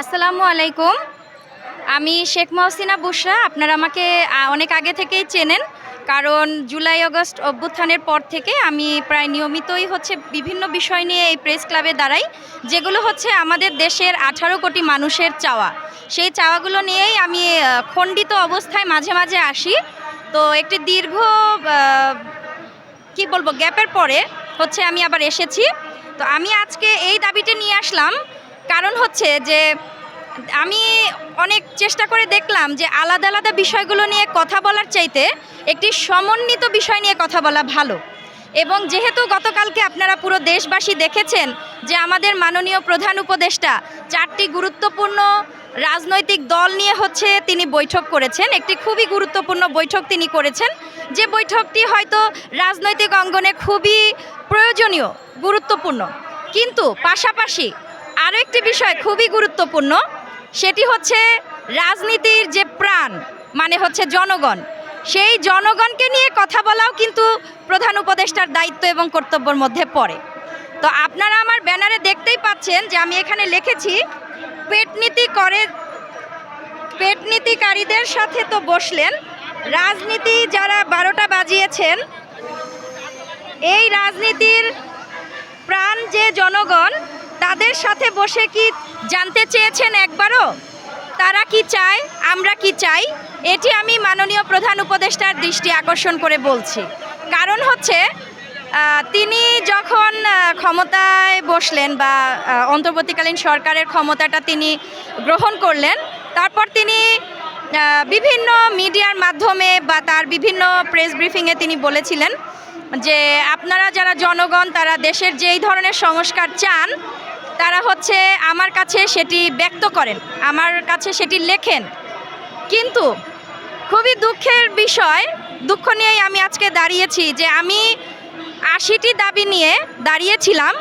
আসসালামু আলাইকুম। আমি শেখ মহসিনা বুশরা আপনারা আমাকে অনেক আগে থেকেই চেনেন, কারণ জুলাই আগস্ট অভ্যুত্থানের পর থেকে আমি প্রায় নিয়মিতই হচ্ছে বিভিন্ন বিষয় নিয়ে এই প্রেস ক্লাবে দাঁড়াই, যেগুলো হচ্ছে আমাদের দেশের আঠারো কোটি মানুষের চাওয়া। সেই চাওয়াগুলো নিয়েই আমি খণ্ডিত অবস্থায় মাঝে মাঝে আসি। তো একটি দীর্ঘ কি বলব, গ্যাপের পরে হচ্ছে আমি আবার এসেছি। তো আমি আজকে এই দাবিটা নিয়ে আসলাম কারণ হচ্ছে যে আমি অনেক চেষ্টা করে দেখলাম যে আলাদা আলাদা বিষয়গুলো নিয়ে কথা বলার চাইতে একটি সমন্বিত বিষয় নিয়ে কথা বলা ভালো। এবং যেহেতু গতকালকে আপনারা পুরো দেশবাসী দেখেছেন যে আমাদের মাননীয় প্রধান উপদেষ্টা চারটি গুরুত্বপূর্ণ রাজনৈতিক দল নিয়ে হচ্ছে তিনি বৈঠক করেছেন, একটি খুবই গুরুত্বপূর্ণ বৈঠক তিনি করেছেন, যে বৈঠকটি হয়তো রাজনৈতিক অঙ্গনে খুবই প্রয়োজনীয়, গুরুত্বপূর্ণ। কিন্তু পাশাপাশি আরও একটি বিষয় খুবই গুরুত্বপূর্ণ, সেটি হচ্ছে রাজনীতির যে প্রাণ মানে হচ্ছে জনগণ, সেই জনগণকে নিয়ে কথা বলাও কিন্তু প্রধান উপদেষ্টার দায়িত্ব এবং কর্তব্যের মধ্যে পড়ে। তো আপনারা আমার ব্যানারে দেখতেই পাচ্ছেন যে আমি এখানে লিখেছি, পেটনীতি করে, পেটনীতিকারীদের সাথে তো বসলেন, রাজনীতি যারা বারোটা বাজিয়েছেন, এই রাজনীতির প্রাণ যে জনগণ তাদের সাথে বসে কি জানতে চেয়েছেন একবারও? তারা কি চায়? আমরা কি চাই? এটি আমি মাননীয় প্রধান উপদেষ্টার দৃষ্টি আকর্ষণ করে বলছি। কারণ হচ্ছে তিনি যখন ক্ষমতায় বসলেন বা অন্তর্বর্তীকালীন সরকারের ক্ষমতাটা তিনি গ্রহণ করলেন, তারপর তিনি বিভিন্ন মিডিয়ার মাধ্যমে বা তার বিভিন্ন প্রেস ব্রিফিংয়ে তিনি বলেছিলেন যে, আপনারা যারা জনগণ, তারা দেশের যেই ধরনের সংস্কার চান তারা হচ্ছে আমার কাছে সেটি ব্যক্ত করেন, আমার কাছে সেটি লেখেন। কিন্তু খুবই দুঃখের বিষয়, দুঃখ নিয়েই আমি আজকে দাঁড়িয়েছি যে আমি আশিটি দাবি নিয়ে দাঁড়িয়েছিলাম।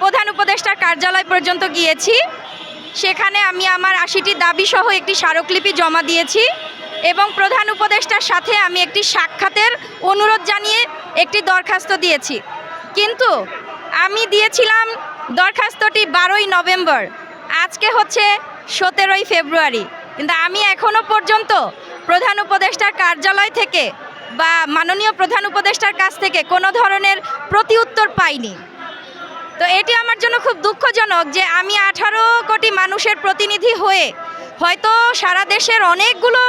প্রধান উপদেষ্টার কার্যালয় পর্যন্ত গিয়েছি, সেখানে আমি আমার আশিটি দাবি সহ একটি স্মারকলিপি জমা দিয়েছি এবং প্রধান উপদেষ্টার সাথে আমি একটি সাক্ষাতের অনুরোধ জানিয়ে একটি দরখাস্ত দিয়েছি। কিন্তু আমি দিয়েছিলাম দরখাস্তটি বারোই নভেম্বর। আজকে হচ্ছে সতেরোই ফেব্রুয়ারি। কিন্তু আমি এখনও পর্যন্ত প্রধান উপদেষ্টার কার্যালয় থেকে বা মাননীয় প্রধান উপদেষ্টার কাছ থেকে কোনো ধরনের প্রতি উত্তর পাইনি। তো এটি আমার জন্য খুব দুঃখজনক যে আমি আঠারো কোটি মানুষের প্রতিনিধি হয়ে হয়তো সারা দেশের অনেকগুলো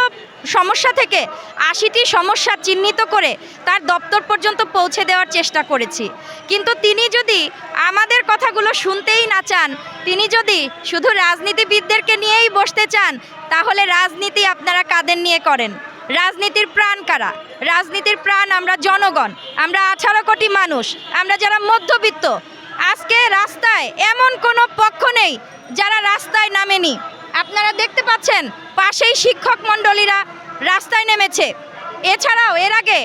সমস্যা থেকে আশিটি সমস্যা চিহ্নিত করে তার দপ্তর পর্যন্ত পৌঁছে দেওয়ার চেষ্টা করেছি। কিন্তু তিনি যদি আমাদের কথাগুলো শুনতেই না চান, তিনি যদি শুধু রাজনীতিবিদদেরকে নিয়েই বসতে চান, তাহলে রাজনীতি আপনারা কাদের নিয়ে করেন? রাজনীতির প্রাণ কারা? রাজনীতির প্রাণ আমরা জনগণ, আমরা আঠারো কোটি মানুষ, আমরা যারা মধ্যবিত্ত। আজকে রাস্তায় এমন কোনো পক্ষ নেই যারা রাস্তায় নামেনি। আপনারা দেখতে পাচ্ছেন পাশেই শিক্ষক মণ্ডলীরা রাস্তায় নেমেছে। এছাড়াও এর আগে